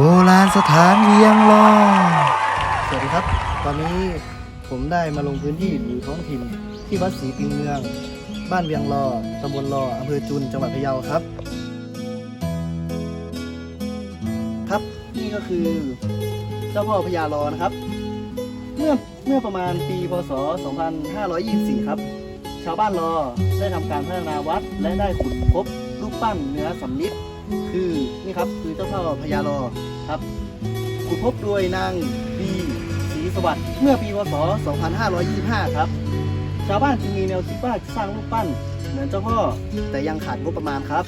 โบราณสถานเวียงรอสวัสดีครับ ตอนนี้ผมได้มาลงพื้นที่หรือท้องถิ่น ที่วัดศรีปิงเมือง บ้านเวียงรอตำบลรออำเภอจุน จังหวัดพะเยาครับ ครับนี่ก็คือเจ้าพ่อพญารอนะครับ เมื่อเมื่อประมาณปีพศ 2524 ครับ ชาวบ้านรอได้ทำการพัฒนาวัดและได้ขุดพบ ปั้นเนื้อสำลิดคือนี่ครับคือเจ้าพ่อพญารอครับขุดพบโดยนางบีศรีสวัสดิ์เมื่อปีพศ 2525 ครับ ชาวบ้านจึงมีแนวคิดว่าจะสร้างรูปปั้น เหมือนเจ้าพ่อแต่ยังขาดงบประมาณครับ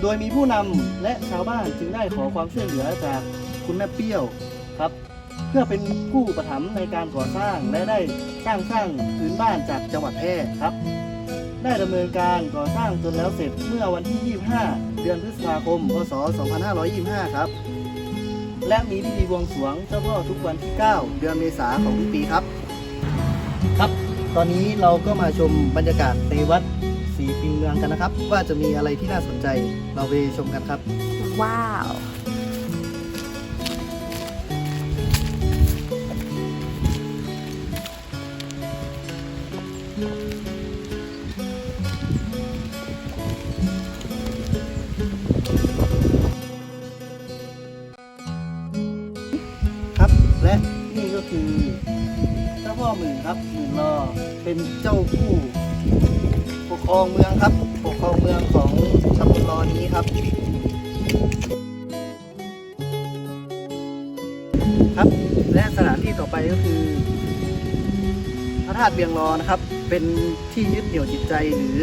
โดยมีผู้นำและชาวบ้านจึงได้ขอความช่วยเหลือจากคุณแม่เปี้ยวครับ เพื่อเป็นผู้ประถมในการก่อสร้างและได้สร้างสร้างพื้นบ้านจากจังหวัดแพร่ครับ ได้ดำเนินการก่อสร้างจนแล้วเสร็จเมื่อวันที่ 25 เดือนพฤษภาคม พศ 2525 ครับ และมีพิธีบวงสรวงเจ้าพ่อทุกวันที่ 9 เดือนเมษาของทุกปีครับ ครับ ตอนนี้เราก็มาชมบรรยากาศในวัดศรีปิงเมืองกันนะครับ ว่าจะมีอะไรที่น่าสนใจเราไปชมกันครับ ว้าวครั คือเจ้าพ่อหมื่นครับหมื่นรอเป็นเจ้าผู้ปกครองเมืองครับ ปกครองเมืองของตำบลรอนี้ครับ ครับและสถานที่ต่อไปก็คือพระธาตุเบียงรอนะครับ เป็นที่ยึดเหนี่ยวจิตใจหรือ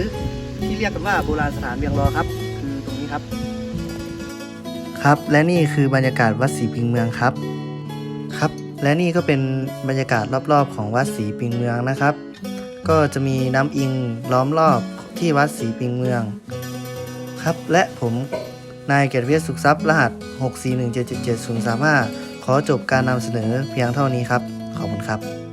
ที่เรียกกันว่าโบราณสถานเบียงรอครับ คือตรงนี้ครับ ครับและนี่คือบรรยากาศวัดศรีปิงเมืองครับ และนี่ก็เป็นบรรยากาศรอบๆ ของวัดศรีปิงเมืองนะครับ ก็จะมีน้ำอิงล้อมรอบที่วัดศรีปิงเมือง ครับและผมนายเกียรติเวชสุขทรัพย์รหัส 641777035 ขอจบการนำเสนอเพียงเท่านี้ครับ ขอบคุณครับ